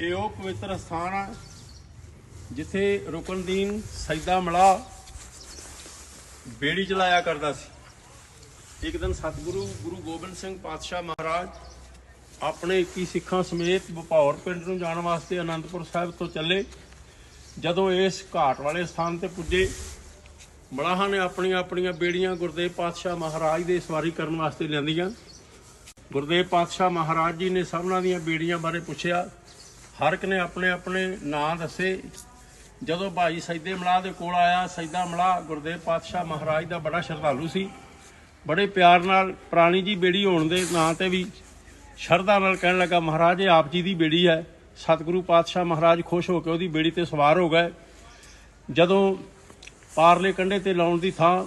ਇਹ ਉਹ ਪਵਿੱਤਰ ਸਥਾਨ ਆ ਜਿੱਥੇ ਰੁਕਨਦੀਨ ਸੈਦਾ ਮਲਾ ਬੇੜੀ ਚਲਾਇਆ ਕਰਦਾ ਸੀ। ਇੱਕ ਦਿਨ ਸਤਿਗੁਰੂ ਗੁਰੂ ਗੋਬਿੰਦ ਸਿੰਘ ਪਾਤਸ਼ਾਹ ਮਹਾਰਾਜ ਆਪਣੇ 21 ਸਿੱਖਾਂ ਸਮੇਤ ਬਪੌਰ ਪਿੰਡ ਨੂੰ ਜਾਣ ਵਾਸਤੇ ਅਨੰਦਪੁਰ ਸਾਹਿਬ ਤੋਂ ਚੱਲੇ। ਜਦੋਂ ਇਸ ਘਾਟ ਵਾਲੇ ਸਥਾਨ ਤੇ ਪੁੱਜੇ, ਮਲਾਹਾਂ ਨੇ ਆਪਣੀਆਂ ਆਪਣੀਆਂ ਬੇੜੀਆਂ ਗੁਰਦੇਵ ਪਾਤਸ਼ਾਹ ਮਹਾਰਾਜ ਦੇ ਸਵਾਰੀ ਕਰਨ ਵਾਸਤੇ ਲਿਆਂਦੀਆਂ। ਗੁਰਦੇਵ ਪਾਤਸ਼ਾਹ ਮਹਾਰਾਜ ਜੀ ਨੇ ਸਭਨਾਂ ਦੀਆਂ ਬੇੜੀਆਂ ਬਾਰੇ ਪੁੱਛਿਆ। ਹਰ ਇੱਕ ਨੇ ਆਪਣੇ ਆਪਣੇ ਨਾਂ ਦੱਸੇ। ਜਦੋਂ ਭਾਈ ਸੈਦੇ ਮਲਾਹ ਦੇ ਕੋਲ ਆਇਆ ਸੈਦਾ ਮਲਾਹ ਗੁਰਦੇਵ ਪਾਤਸ਼ਾਹ ਮਹਾਰਾਜ ਦਾ ਬੜਾ ਸ਼ਰਧਾਲੂ ਸੀ। ਬੜੇ ਪਿਆਰ ਨਾਲ ਪ੍ਰਾਣੀ ਜੀ ਬੇੜੀ ਹੋਣ ਦੇ ਨਾਂ ਤੇ ਵੀ ਸ਼ਰਧਾ ਨਾਲ ਕਹਿਣ ਲੱਗਾ, ਮਹਾਰਾਜ, ਇਹ ਆਪ ਜੀ ਦੀ ਬੇੜੀ ਹੈ। ਸਤਿਗੁਰੂ ਪਾਤਸ਼ਾਹ ਮਹਾਰਾਜ ਖੁਸ਼ ਹੋ ਕੇ ਉਹਦੀ ਬੇੜੀ ਤੇ ਸਵਾਰ ਹੋ ਗਏ। ਜਦੋਂ ਪਾਰਲੇ ਕੰਢੇ ਤੇ ਲਾਉਣ ਦੀ ਥਾਂ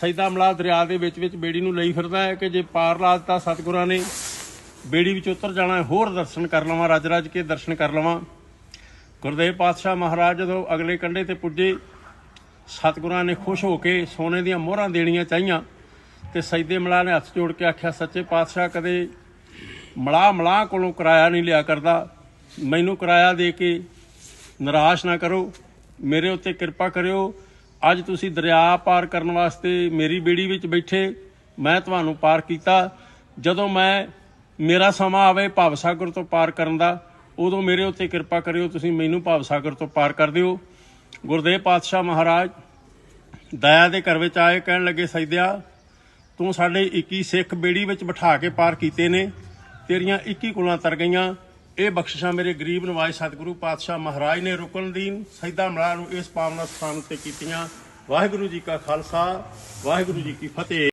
ਸੈਦਾ ਮਲਾਹ ਦਰਿਆ ਦੇ ਵਿੱਚ ਵਿੱਚ ਬੇੜੀ ਨੂੰ ਲਈ ਫਿਰਦਾ ਹੈ ਕਿ ਜੇ ਪਾਰ ਲਾ ਦਿੱਤਾ ਸਤਿਗੁਰਾਂ ਨੇ ਬੇੜੀ ਵਿੱਚ ਉਤਰ ਜਾਣਾ ਹੋਰ ਦਰਸ਼ਨ ਕਰ ਲਵਾਂ, ਰੱਜ ਰੱਜ ਕੇ ਦਰਸ਼ਨ ਕਰ ਲਵਾਂ। ਗੁਰਦੇਵ ਪਾਤਸ਼ਾਹ ਮਹਾਰਾਜ ਜਦੋਂ ਅਗਲੇ ਕੰਢੇ ਤੇ ਪੁੱਜੇ, ਸਤਿਗੁਰਾਂ ਨੇ ਖੁਸ਼ ਹੋ ਕੇ ਸੋਨੇ ਦੀਆਂ ਮੋਹਰਾਂ ਦੇਣੀਆਂ ਚਾਹੀਆਂ ਤੇ ਸੈਦੇ ਮਲਾਹ ਨੇ ਹੱਥ ਜੋੜ ਕੇ ਆਖਿਆ, ਸੱਚੇ ਪਾਤਸ਼ਾਹ, ਕਦੇ ਮਲਾਹ ਮਲਾਹ ਕੋਲੋਂ ਕਿਰਾਇਆ ਨਹੀਂ ਲਿਆ ਕਰਦਾ। ਮੈਨੂੰ ਕਿਰਾਇਆ ਦੇ ਕੇ ਨਿਰਾਸ਼ ਨਾ ਕਰੋ। ਮੇਰੇ ਉੱਤੇ ਕਿਰਪਾ ਕਰਿਓ। ਅੱਜ ਤੁਸੀਂ ਦਰਿਆ ਪਾਰ ਕਰਨ ਵਾਸਤੇ ਮੇਰੀ ਬੇੜੀ ਵਿੱਚ ਬੈਠੇ। ਮੈਂ ਤੁਹਾਨੂੰ ਪਾਰ ਕੀਤਾ। ਜਦੋਂ ਮੈਂ ਮੇਰਾ ਸਮਾਂ ਆਵੇ ਭਵ ਸਾਗਰ ਤੋਂ ਪਾਰ ਕਰਨ ਦਾ, ਉਦੋਂ ਮੇਰੇ ਉੱਤੇ ਕਿਰਪਾ ਕਰਿਓ, ਤੁਸੀਂ ਮੈਨੂੰ ਭਵ ਸਾਗਰ ਤੋਂ ਪਾਰ ਕਰ ਦਿਓ। ਗੁਰਦੇਵ ਪਾਤਸ਼ਾਹ ਮਹਾਰਾਜ, ਦਇਆ ਦੇ ਘਰ ਵਿੱਚ ਆਏ ਕਹਿਣ ਲੱਗੇ ਸੈਦਿਆ ਤੂੰ ਸਾਡੇ 21 ਸਿੱਖ ਬੇੜੀ ਵਿੱਚ ਬਿਠਾ ਕੇ ਪਾਰ ਕੀਤੇ ਨੇ, ਤੇਰੀਆਂ 21 ਕੁਲਾਂ ਤਰ ਗਈਆਂ। ਇਹ ਬਖਸ਼ਿਸ਼ਾਂ ਮੇਰੇ ਗਰੀਬ ਨਵਾਜ ਸਤਿਗੁਰੂ ਪਾਤਸ਼ਾਹ ਮਹਾਰਾਜ ਨੇ ਰੁਕਨਦੀਨ ਸੈਦਾ ਮਲਾ ਨੂੰ ਇਸ ਪਾਵਨਾ ਸਥਾਨ ਉੱਤੇ ਕੀਤੀਆਂ। ਵਾਹਿਗੁਰੂ ਜੀ ਕਾ ਖਾਲਸਾ, ਵਾਹਿਗੁਰੂ ਜੀ ਕੀ ਫਤਿਹ।